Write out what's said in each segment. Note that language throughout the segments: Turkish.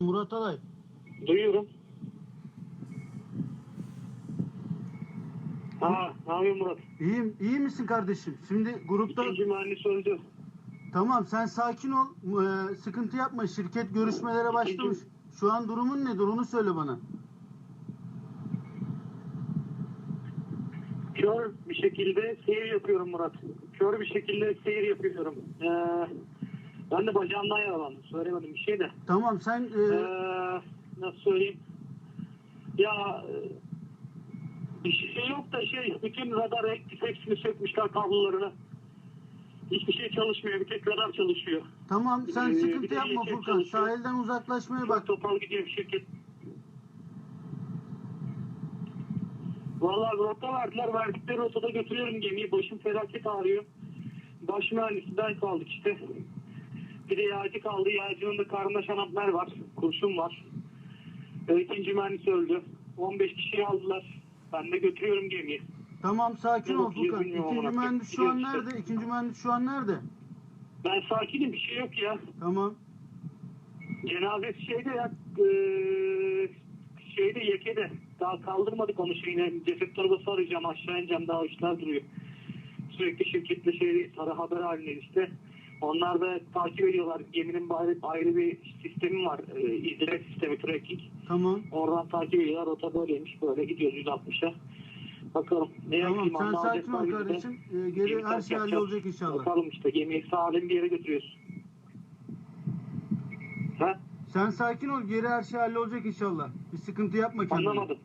Murat Alay. Duyuyorum. Ha, ne yapıyorsun Murat? İyiyim, iyi misin kardeşim? Şimdi grupta İkinci mühendis öldü. tamam sen sakin ol. Ee, sıkıntı yapma. Şirket görüşmelere başlamış. Şu an durumun nedir? Onu söyle bana. Kör bir şekilde seyir yapıyorum Murat. Kör bir şekilde seyir yapıyorum. Ee, ben de bacağımdan yaralandım. Söylemedim bir şey de. Tamam sen e, Ee, nasıl söyleyeyim? Ya e, bir şey yok da şey bütün radar aktif hepsini sökmüşler kablolarını. Hiçbir şey çalışmıyor. Bir tek radar çalışıyor. tamam sen Ee, sıkıntı yapma Furkan. çalışıyor. Sahilden uzaklaşmaya Bak topal gidiyor şirket. Vallahi rota verdiler. Verdikleri rotada götürüyorum gemiyi. Başım felaket ağrıyor. Baş mühendisinden kaldık işte. Bir de yağcı kaldı. Yağcının da karnında şanaplar var. Kurşun var. Ee, İkinci mühendis öldü. 15 kişiyi aldılar. Ben de götürüyorum gemiyi. Tamam sakin ol Furkan. İkinci mühendis şu an nerede? İkinci mühendis şu an nerede? Ben sakinim. Bir şey yok ya. Tamam. Cenazesi şeyde ya eee, şeyde yekede daha kaldırmadık onu şeyine ceset torbası arayacağım aşağı ineceğim daha işler duruyor. Sürekli şirketle şey haber halindeyiz işte. Onlar da takip ediyorlar. Geminin ayrı, ayrı bir sistemi var. E, izleme sistemi tracking. Tamam. Oradan takip ediyorlar. Rota böyleymiş. Böyle gidiyoruz 160'a. Bakalım. Ne Tamam sen sakin ol kardeşim. Ee, geri her şey hallolacak inşallah. Bakalım işte gemiyi sağlam bir yere götürüyoruz. Ha? Sen sakin ol. Geri her şey hallolacak inşallah. Bir sıkıntı yapma kendine. Anlamadım.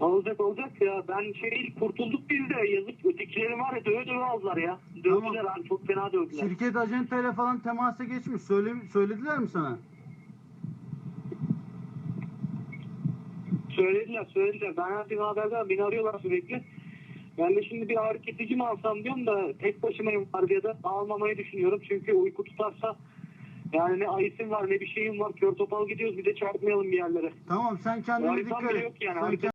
Olacak olacak ya. Ben şey kurtulduk biz de. Yazık ötekileri var ya döve döve aldılar ya. Dövdüler Tamam. abi çok fena dövdüler. Şirket acentayla falan temasa geçmiş. Söyle, söylediler mi sana? Söylediler söylediler. Ben artık haberden beni arıyorlar sürekli. Ben de şimdi bir ağrı kesici mi alsam diyorum da tek başımayım vardiyada almamayı düşünüyorum. Çünkü uyku tutarsa yani ne ayısım var ne bir şeyim var. Kör topal gidiyoruz bir de çarpmayalım bir yerlere. Tamam sen kendine Haritam dikkat bile et. yok yani. Sen